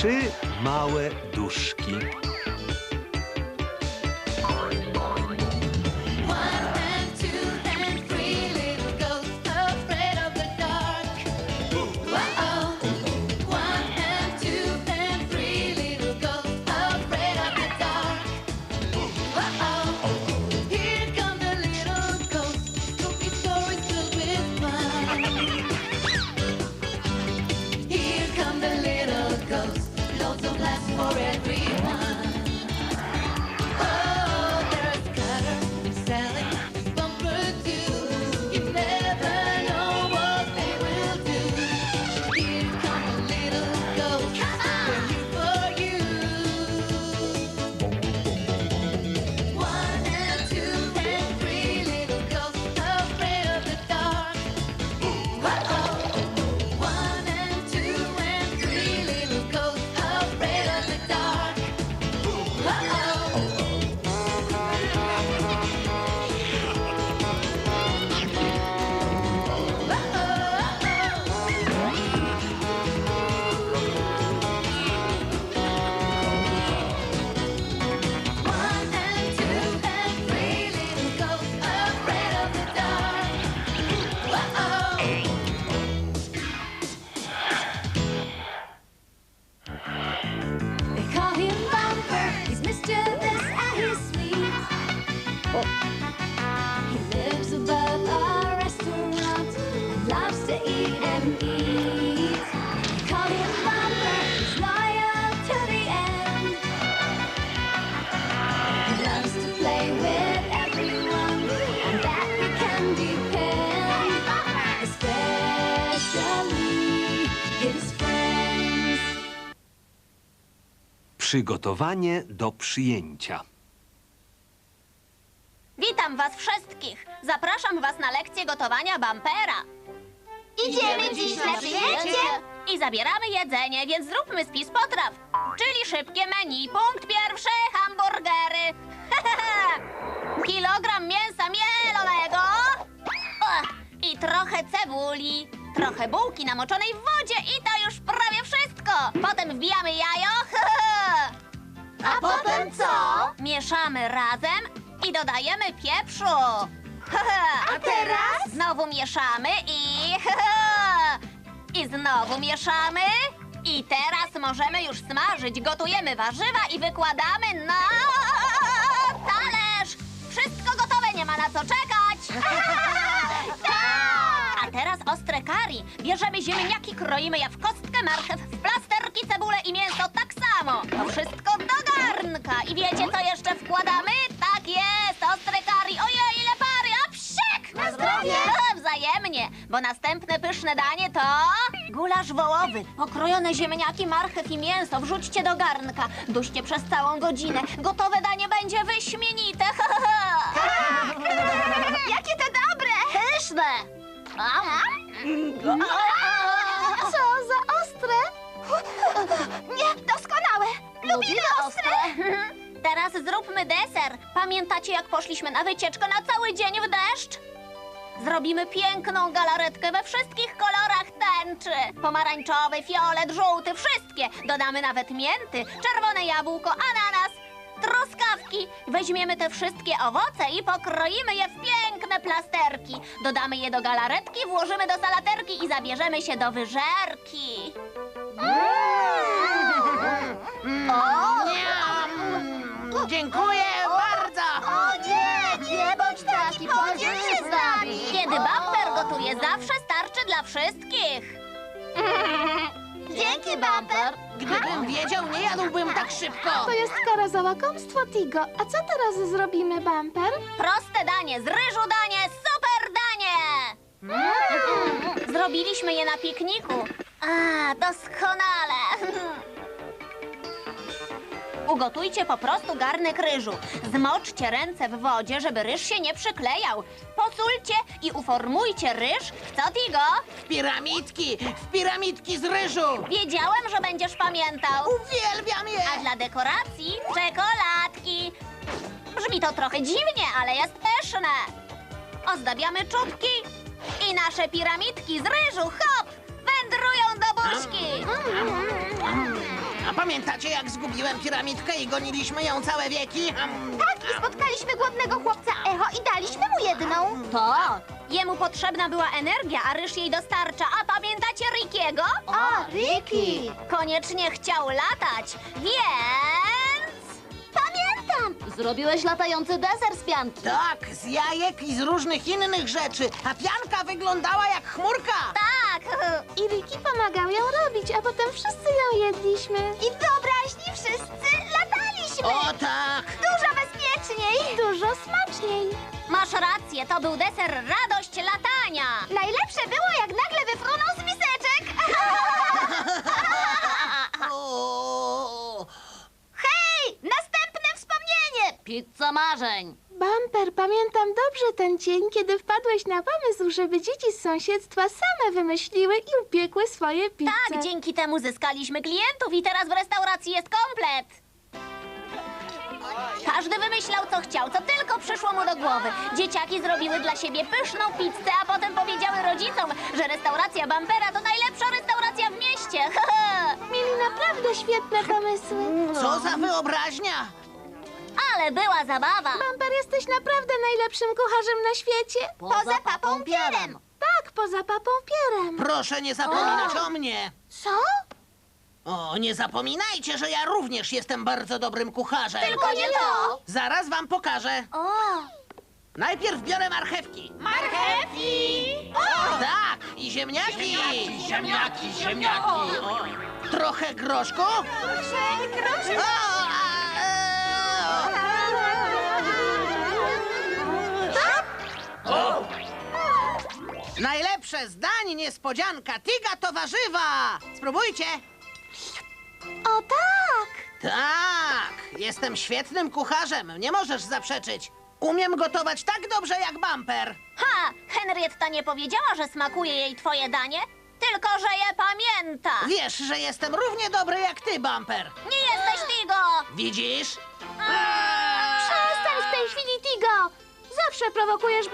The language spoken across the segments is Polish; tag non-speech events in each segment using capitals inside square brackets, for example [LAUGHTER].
trzy małe duszki. Przygotowanie do przyjęcia. Witam was wszystkich. Zapraszam was na lekcję gotowania bumpera. Idziemy dziś na przyjęcie. I zabieramy jedzenie, więc zróbmy spis potraw. Czyli szybkie menu. Punkt pierwszy, hamburgery. [LAUGHS] Kilogram mięsa mielonego. Och, I trochę cebuli. Trochę bułki namoczonej w wodzie i to już prawie wszystko. Potem wbijamy jajo. [LAUGHS] A potem co? Mieszamy razem i dodajemy pieprzu. A teraz? Znowu mieszamy i... [LAUGHS] I znowu mieszamy. I teraz możemy już smażyć. Gotujemy warzywa i wykładamy na [LAUGHS] talerz. Wszystko gotowe, nie ma na co czekać. [LAUGHS] A teraz ostre kari. Bierzemy ziemniaki, kroimy je w kostkę, marchew, w plasterki, cebulę i mięso tak samo. To wszystko do garnka. I wiecie, co jeszcze wkładamy? Tak jest, ostre kari. Ojej, ile zdrowie! Wzajemnie, bo następne pyszne danie to... Gulasz wołowy, pokrojone ziemniaki, marchew i mięso. Wrzućcie do garnka. Duście przez całą godzinę. Gotowe danie będzie wyśmienite. [LAUGHS] Jakie to dobre! Pyszne! Co za ostre? Nie, doskonałe! Lubimy ostre! Teraz zróbmy deser. Pamiętacie, jak poszliśmy na wycieczkę na cały dzień w deszcz? Zrobimy piękną galaretkę we wszystkich kolorach tęczy. Pomarańczowy, fiolet, żółty, wszystkie. Dodamy nawet mięty, czerwone jabłko, ananas, truskawki. Weźmiemy te wszystkie owoce i pokroimy je w piękne plasterki. Dodamy je do galaretki, włożymy do salaterki i zabierzemy się do wyżerki. Dziękuję bardzo! O nie taki, podziel się z nami! Kiedy bumper gotuje, zawsze starczy dla wszystkich. [LAUGHS] Dzięki, Bumper! Gdybym wiedział, nie jadłbym tak szybko! To jest kara za łakomstwo, Tigo. A co teraz zrobimy, Bumper? Proste danie, z ryżu danie, super danie! Zrobiliśmy je na pikniku. A, doskonale! [LAUGHS] Ugotujcie po prostu garnek ryżu. Zmoczcie ręce w wodzie, żeby ryż się nie przyklejał. Posulcie i uformujcie ryż w co, Tigo? W piramidki! W piramidki z ryżu! Wiedziałem, że będziesz pamiętał. Uwielbiam je! A dla dekoracji czekoladki. Brzmi to trochę dziwnie, ale jest pyszne. Ozdabiamy czubki i nasze piramidki z ryżu, hop, wędrują do buźki. A pamiętacie, jak zgubiłem piramidkę i goniliśmy ją całe wieki? Tak, i spotkaliśmy głodnego chłopca Echo i daliśmy mu jedną. Tak. Jemu potrzebna była energia, a ryż jej dostarcza. A pamiętacie Rickiego? O, Ricky! Koniecznie chciał latać, więc... Pamiętam! Zrobiłeś latający deser z pianki. Tak, z jajek i z różnych innych rzeczy. A pianka wyglądała jak chmurka. Tak! I Ricky pomagał ją robić, a potem wszyscy ją jedliśmy. I wyobraźni wszyscy lataliśmy! O tak! Dużo bezpieczniej! I dużo smaczniej! Masz rację, to był deser radość latania. Najlepsze było, jak nagle wyfrunął z miseczek! [LAUGHS] Hej! Następne wspomnienie! Pizza marzeń! Bumper, pamiętam dobrze ten dzień, kiedy wpadłeś na pomysł, żeby dzieci z sąsiedztwa same wymyśliły i upiekły swoje pizze. Tak, dzięki temu zyskaliśmy klientów i teraz w restauracji jest komplet. Każdy wymyślał, co chciał, co tylko przyszło mu do głowy. Dzieciaki zrobiły dla siebie pyszną pizzę, a potem powiedziały rodzicom, że restauracja Bumpera to najlepsza restauracja w mieście. [LAUGHS] Mieli naprawdę świetne pomysły. co za wyobraźnia! Ale była zabawa. Bumper, jesteś naprawdę najlepszym kucharzem na świecie. Poza papą pierem. Tak, poza papą pierem. Proszę nie zapominać o mnie. Co? O, nie zapominajcie, że ja również jestem bardzo dobrym kucharzem. Tylko nie to. Zaraz wam pokażę. O, Najpierw biorę marchewki. marchewki! Tak, i ziemniaki. Ziemniaki, ziemniaki. O. Trochę groszku. O, Najlepsze zdań niespodzianka. Tiga to warzywa. Spróbujcie. O tak! Tak, jestem świetnym kucharzem. Nie możesz zaprzeczyć. Umiem gotować tak dobrze jak bumper. Ha! Henrietta nie powiedziała, że smakuje jej twoje danie, tylko że je pamięta. Wiesz, że jestem równie dobry jak ty, bumper. Nie jesteś Tigo! Widzisz? Przestań Zawsze prowokujesz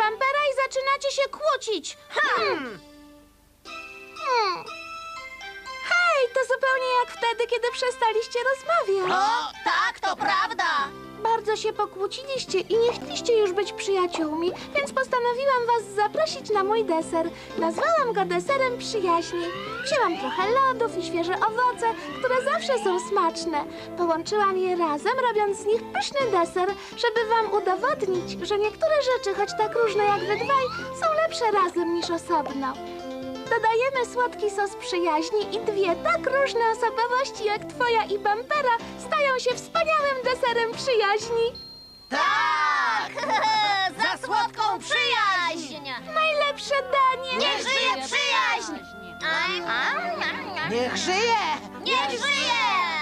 i zaczynacie się kłócić. Hmm. Hmm. Hej, to zupełnie jak wtedy, kiedy przestaliście rozmawiać. O, Tak, to prawda. Bardzo się pokłóciliście i nie chcieliście już być przyjaciółmi, więc postanowiłam was zaprosić na mój deser. Nazwałam go deserem przyjaźni. Wzięłam trochę lodów i świeże owoce, które zawsze są smaczne. Połączyłam je razem, robiąc z nich pyszny deser, żeby wam udowodnić, że niektóre rzeczy, choć tak różne jak wy dwaj, są lepsze razem niż osobno. Dodajemy słodki sos przyjaźni i dwie tak różne osobowości jak twoja i Bumpera stają się wspaniałym deserem przyjaźni. tak! [LAUGHS] Za słodką przyjaźń! Najlepsze danie! Niech żyje przyjaźń! Niech żyje! Niech żyje!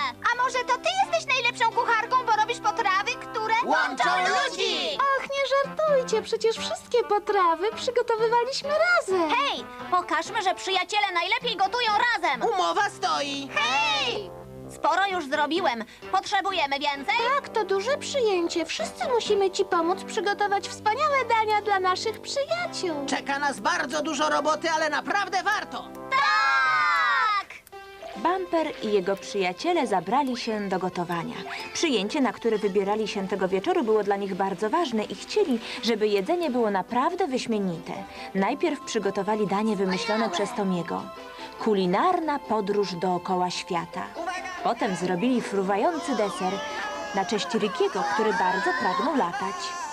Może to ty jesteś najlepszą kucharką, bo robisz potrawy, które Łączą ludzi! Ach, nie żartujcie, przecież wszystkie potrawy przygotowywaliśmy razem. Hej, pokażmy, że przyjaciele najlepiej gotują razem. Umowa stoi! Hej! Sporo już zrobiłem. Potrzebujemy więcej? Tak, to duże przyjęcie. Wszyscy musimy ci pomóc przygotować wspaniałe dania dla naszych przyjaciół. Czeka nas bardzo dużo roboty, ale naprawdę warto! Tak! Bumper i jego przyjaciele zabrali się do gotowania. Przyjęcie, na które wybierali się tego wieczoru, było dla nich bardzo ważne i chcieli, żeby jedzenie było naprawdę wyśmienite. Najpierw przygotowali danie wymyślone przez Tomiego. Kulinarna podróż dookoła świata. Potem zrobili fruwający deser na cześć Rickiego, który bardzo pragnął latać.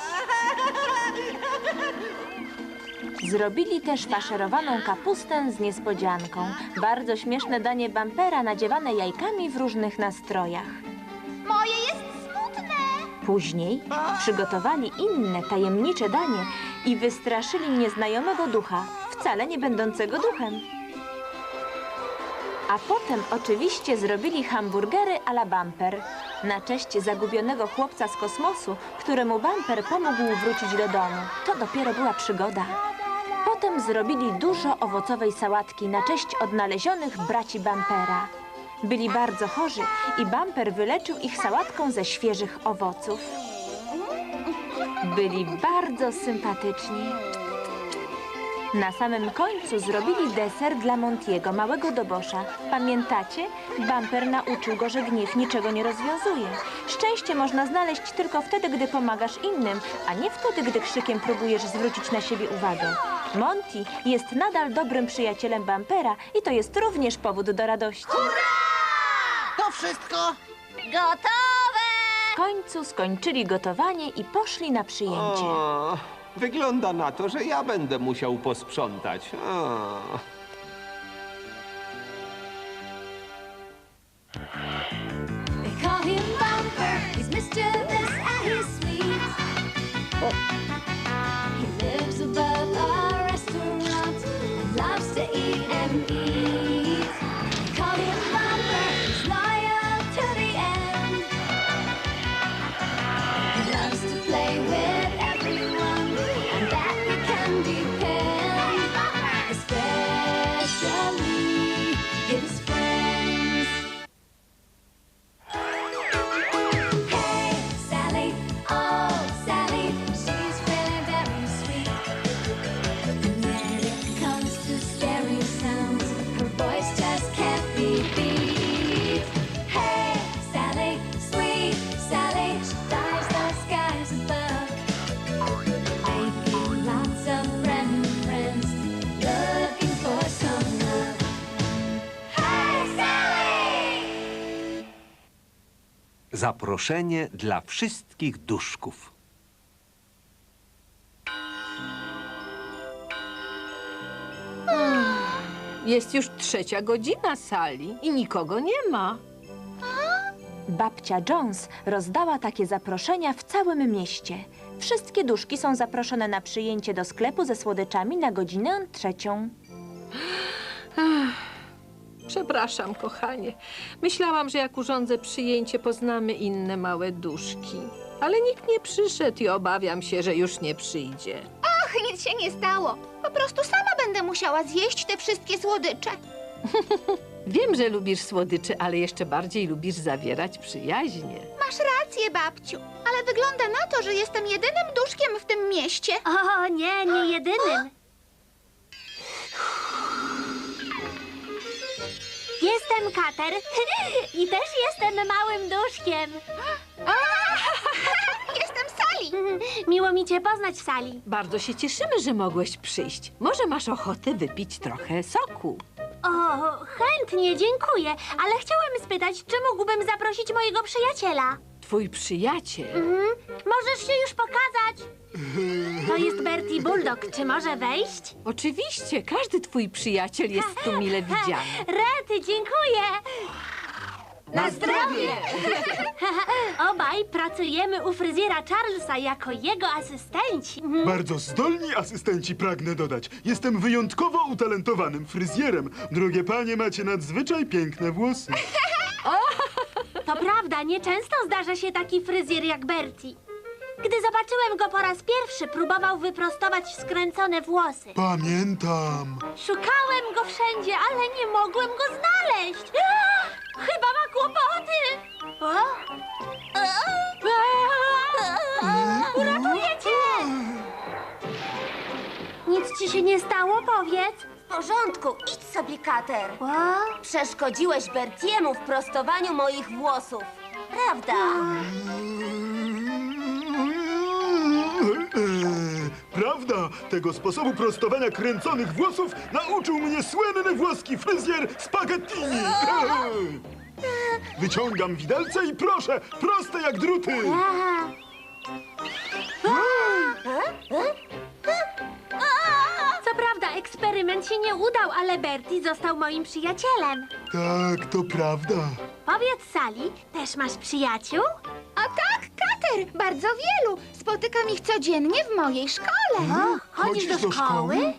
Zrobili też faszerowaną kapustę z niespodzianką. Bardzo śmieszne danie bumpera nadziewane jajkami w różnych nastrojach. Moje jest smutne. Później przygotowali inne tajemnicze danie i wystraszyli nieznajomego ducha, wcale nie będącego duchem. A potem oczywiście zrobili hamburgery a la Bumper na cześć zagubionego chłopca z kosmosu, któremu Bumper pomógł wrócić do domu. To dopiero była przygoda. Potem zrobili dużo owocowej sałatki na cześć odnalezionych braci Bumpera. Byli bardzo chorzy i Bumper wyleczył ich sałatką ze świeżych owoców. Byli bardzo sympatyczni. Na samym końcu zrobili deser dla Montiego, małego dobosza. Pamiętacie? Bumper nauczył go, że gniew niczego nie rozwiązuje. Szczęście można znaleźć tylko wtedy, gdy pomagasz innym, a nie wtedy, gdy krzykiem próbujesz zwrócić na siebie uwagę. Monty jest nadal dobrym przyjacielem Bumpera i to jest również powód do radości. To wszystko? Gotowe! W końcu skończyli gotowanie i poszli na przyjęcie. O, wygląda na to, że ja będę musiał posprzątać. O. They call him Bumper. He's mischievous and he's sweet. Zaproszenie dla wszystkich duszków. Jest już trzecia godzina sali i nikogo nie ma. Babcia Jones rozdała takie zaproszenia w całym mieście. Wszystkie duszki są zaproszone na przyjęcie do sklepu ze słodyczami na godzinę trzecią. Przepraszam, kochanie. Myślałam, że jak urządzę przyjęcie, poznamy inne małe duszki. Ale nikt nie przyszedł i obawiam się, że już nie przyjdzie. Ach, nic się nie stało. Po prostu sama będę musiała zjeść te wszystkie słodycze. [LAUGHS] Wiem, że lubisz słodycze, ale jeszcze bardziej lubisz zawierać przyjaźnie. Masz rację, babciu, ale wygląda na to, że jestem jedynym duszkiem w tym mieście. O, nie, nie jedynym. Jestem Kater [LAUGHS] i też jestem małym duszkiem. [LAUGHS] Jestem Sally. [LAUGHS] Miło mi cię poznać, Sali. Bardzo się cieszymy, że mogłeś przyjść. Może masz ochotę wypić trochę soku? O, chętnie, dziękuję, ale chciałem spytać, czy mógłbym zaprosić mojego przyjaciela? Twój przyjaciel. Mhm. Możesz się już pokazać. To jest Bertie Bulldog. Czy może wejść? Oczywiście, każdy twój przyjaciel jest tu mile [LAUGHS] widziany. Rety, dziękuję. Na zdrowie! [LAUGHS] Obaj pracujemy u fryzjera Charlesa jako jego asystenci. Bardzo zdolni asystenci pragnę dodać. Jestem wyjątkowo utalentowanym fryzjerem. Drogie panie, macie nadzwyczaj piękne włosy. [LAUGHS] To prawda, nieczęsto zdarza się taki fryzjer jak Bertie. Gdy zobaczyłem go po raz pierwszy, próbował wyprostować skręcone włosy. Pamiętam. Szukałem go wszędzie, ale nie mogłem go znaleźć. [GASPS] Chyba ma kłopoty. O? Uratuję cię! Nic ci się nie stało, powiedz. W porządku, idź sobie, Kater. O? Przeszkodziłeś Bertiemu w prostowaniu moich włosów. Prawda? Prawda, tego sposobu prostowania kręconych włosów nauczył mnie słynny włoski fryzjer Spaghettini. Wyciągam widelce i proszę, proste jak druty. Co prawda, eksperyment się nie udał, ale Bertie został moim przyjacielem. Tak, to prawda. Powiedz, Sali, też masz przyjaciół? A tak, Kater, bardzo wielu. Spotykam ich codziennie w mojej szkole. O, chodzisz do szkoły? [LAUGHS]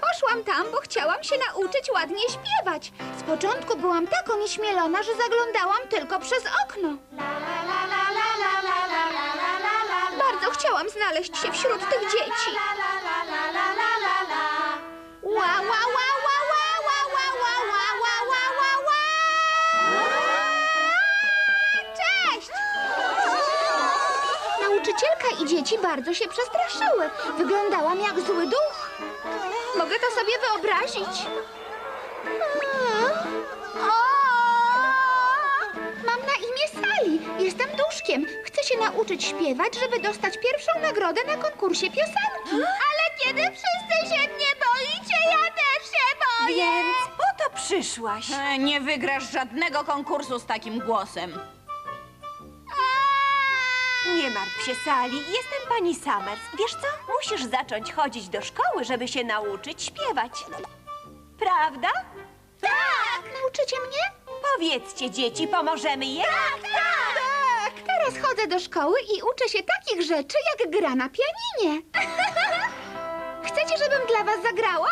Poszłam tam, bo chciałam się nauczyć ładnie śpiewać. Z początku byłam tak onieśmielona, że zaglądałam tylko przez okno. Bardzo chciałam znaleźć się wśród tych dzieci. Przyjacielka i dzieci bardzo się przestraszyły. Wyglądałam jak zły duch. Mogę to sobie wyobrazić. Mam na imię Sally. Jestem duszkiem. Chcę się nauczyć śpiewać, żeby dostać pierwszą nagrodę na konkursie piosenki. Ale kiedy wszyscy się mnie boicie, ja też się boję. Więc po to przyszłaś. E, Nie wygrasz żadnego konkursu z takim głosem. Nie martw się, Sali. Jestem pani Summers. Wiesz co? Musisz zacząć chodzić do szkoły, żeby się nauczyć śpiewać. Prawda? Tak! Nauczycie mnie? Powiedzcie, dzieci, pomożemy je? Tak, tak! Teraz chodzę do szkoły i uczę się takich rzeczy, jak gra na pianinie. [LAUGHS] Chcecie, żebym dla was zagrała?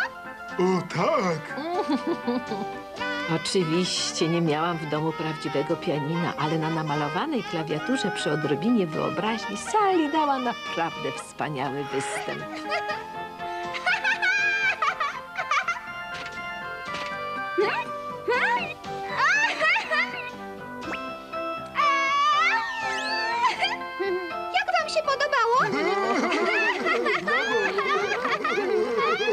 O tak! [LAUGHS] Oczywiście nie miałam w domu prawdziwego pianina, ale na namalowanej klawiaturze przy odrobinie wyobraźni Sally dała naprawdę wspaniały występ. Jak wam się podobało?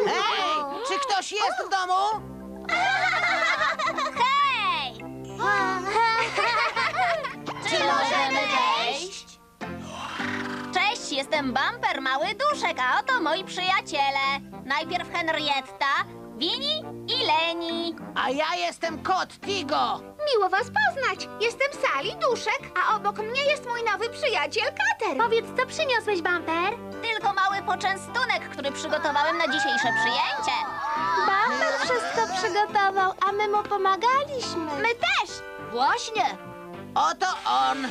Hej, czy ktoś jest w domu? Jestem Bumper, mały duszek, a oto moi przyjaciele. Najpierw Henrietta, Winnie i Leni. A ja jestem kot Tigo. Miło was poznać. Jestem Sali Duszek, a obok mnie jest mój nowy przyjaciel Kater. Powiedz, co przyniosłeś, Bumper? Tylko mały poczęstunek, który przygotowałem na dzisiejsze przyjęcie. Bumper wszystko przygotował, a my mu pomagaliśmy. My też! Właśnie. Oto on.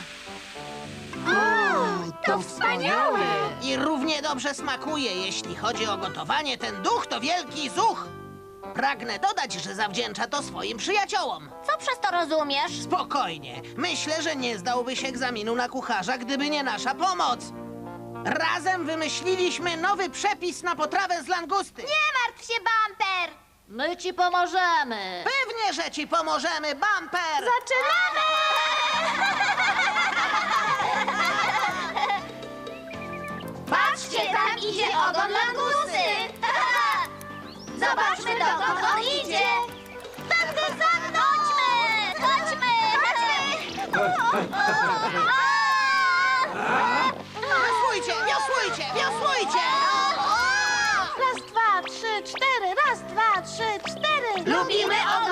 To wspaniałe! I równie dobrze smakuje. Jeśli chodzi o gotowanie, ten duch to wielki zuch. Pragnę dodać, że zawdzięcza to swoim przyjaciołom. Co przez to rozumiesz? Spokojnie. Myślę, że nie zdałbyś egzaminu na kucharza, gdyby nie nasza pomoc. Razem wymyśliliśmy nowy przepis na potrawę z langusty. Nie martw się, Bumper! My ci pomożemy. Pewnie, że ci pomożemy, Bumper! Zaczynamy! Patrzcie, tam idzie ogon langusy! [LAUGHS] Zobaczmy, dokąd on idzie! Za mną! Chodźmy! Chodźmy! [LAUGHS] Wiosłujcie, wiosłujcie, wiosłujcie! Raz, dwa, trzy, cztery. Raz, dwa, trzy, cztery. Lubimy ogony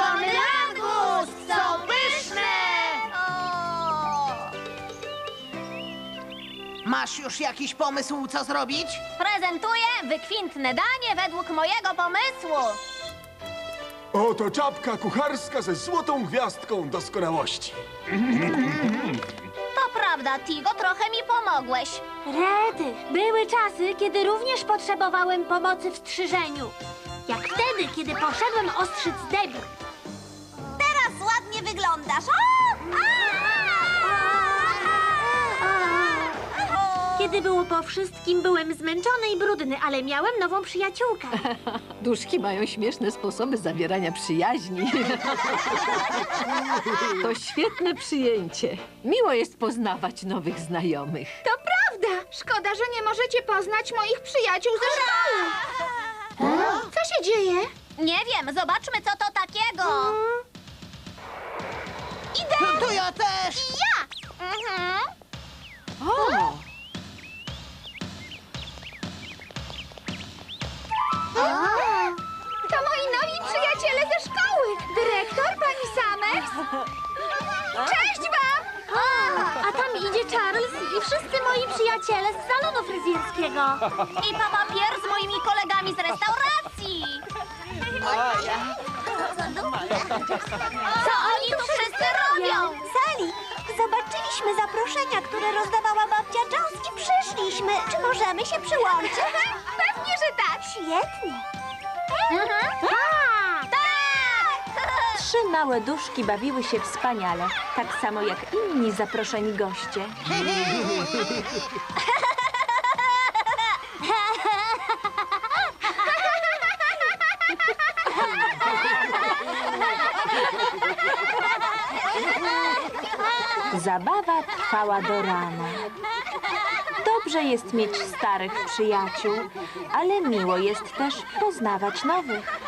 Masz już jakiś pomysł, co zrobić? Prezentuję wykwintne danie według mojego pomysłu. Oto czapka kucharska ze złotą gwiazdką doskonałości. To prawda, Tigo, trochę mi pomogłeś. Rety, były czasy, kiedy również potrzebowałem pomocy w strzyżeniu. Jak wtedy, kiedy poszedłem ostrzyc debil. Teraz ładnie wyglądasz. Kiedy było po wszystkim, byłem zmęczony i brudny, ale miałem nową przyjaciółkę. [LAUGHS] Duszki mają śmieszne sposoby zawierania przyjaźni. [LAUGHS] To świetne przyjęcie. Miło jest poznawać nowych znajomych. To prawda! Szkoda, że nie możecie poznać moich przyjaciół ze szkoły. Co się dzieje? Nie wiem, zobaczmy, co to takiego. Idę! To ja też! Ja! Mhm. O! To moi nowi przyjaciele ze szkoły! Dyrektor, pani Samers? Cześć wam! A tam idzie Charles i wszyscy moi przyjaciele z salonu fryzjerskiego. I papa Pier z moimi kolegami z restauracji. Co oni tu wszyscy robią? Sali, zobaczyliśmy zaproszenia, które rozdawała babcia Jones i przyszliśmy. Czy możemy się przyłączyć? [LAUGHS] Tak! Świetnie. [LAUGHS] Tak! Trzy małe duszki bawiły się wspaniale, tak samo jak inni zaproszeni goście. [LAUGHS] Zabawa trwała do rana. Do Dobrze jest mieć starych przyjaciół, ale miło jest też poznawać nowych.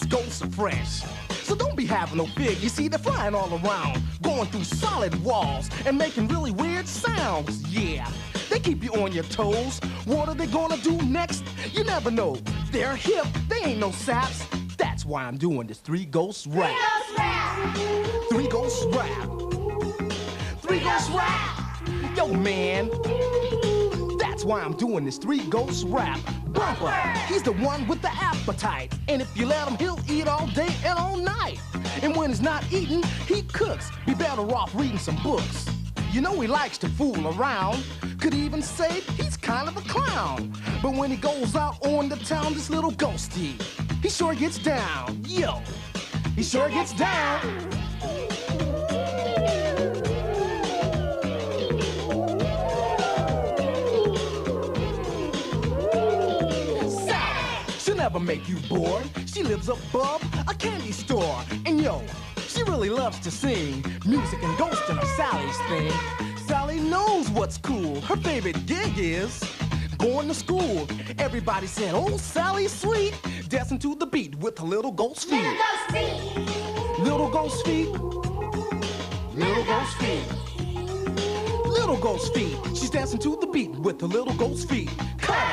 These ghosts are fresh. So don't be having no fear. You see, they're flying all around, going through solid walls and making really weird sounds. Yeah, they keep you on your toes. What are they gonna do next? You never know. They're hip, they ain't no saps. That's why I'm doing this three ghosts rap. Three ghosts rap. Three ghosts rap. Yo, man. That's why I'm doing this three ghosts rap. Bumper, he's the one with the appetite. And if you let him, he'll eat all day and all night. And when he's not eating, he cooks. Be better off reading some books. You know he likes to fool around. Could even say he's kind of a clown. But when he goes out on the town, this little ghosty, he sure gets down. Yo, he sure gets down. Never make you bored. She lives above a candy store. And yo, she really loves to sing music and ghost are Sally's thing. Sally knows what's cool. Her favorite gig is going to school. Everybody said, Oh, Sally's sweet. Dancing to the beat with her little ghost feet. Little ghost feet. Little ghost feet. Little ghost feet. She's dancing to the beat with her little ghost feet. Cutter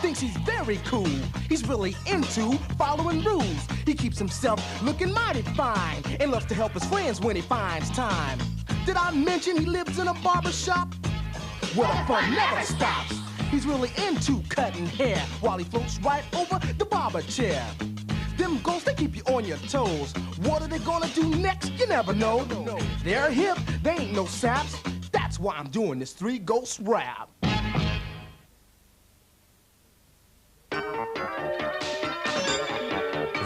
thinks he's very cool. He's really into following rules. He keeps himself looking mighty fine and loves to help his friends when he finds time. Did I mention he lives in a barber shop? Where the fun never stops. He's really into cutting hair while he floats right over the barber chair. Them ghosts, they keep you on your toes. What are they gonna do next? You never know. They're hip, they ain't no saps. That's why I'm doing this three ghost rap.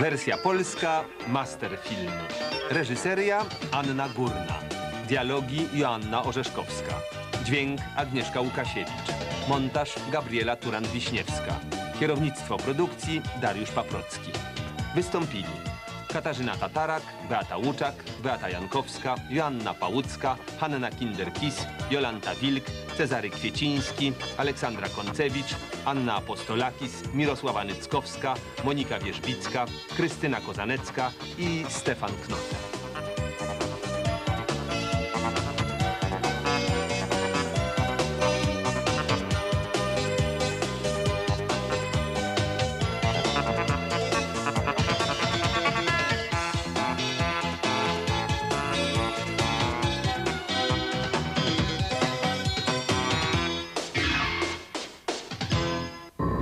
Wersja polska Master Filmu. Reżyseria Anna Górna. Dialogi Joanna Orzeszkowska. Dźwięk Agnieszka Łukasiewicz. Montaż Gabriela Turan-Wiśniewska. Kierownictwo produkcji Dariusz Paprocki. Wystąpili Katarzyna Tatarak, Beata Łuczak, Beata Jankowska, Joanna Pałucka, Hanna Kinder-Kis, Jolanta Wilk, Cezary Kwieciński, Aleksandra Koncewicz, Anna Apostolakis, Mirosława Nyckowska, Monika Wierzbicka, Krystyna Kozanecka i Stefan Knote.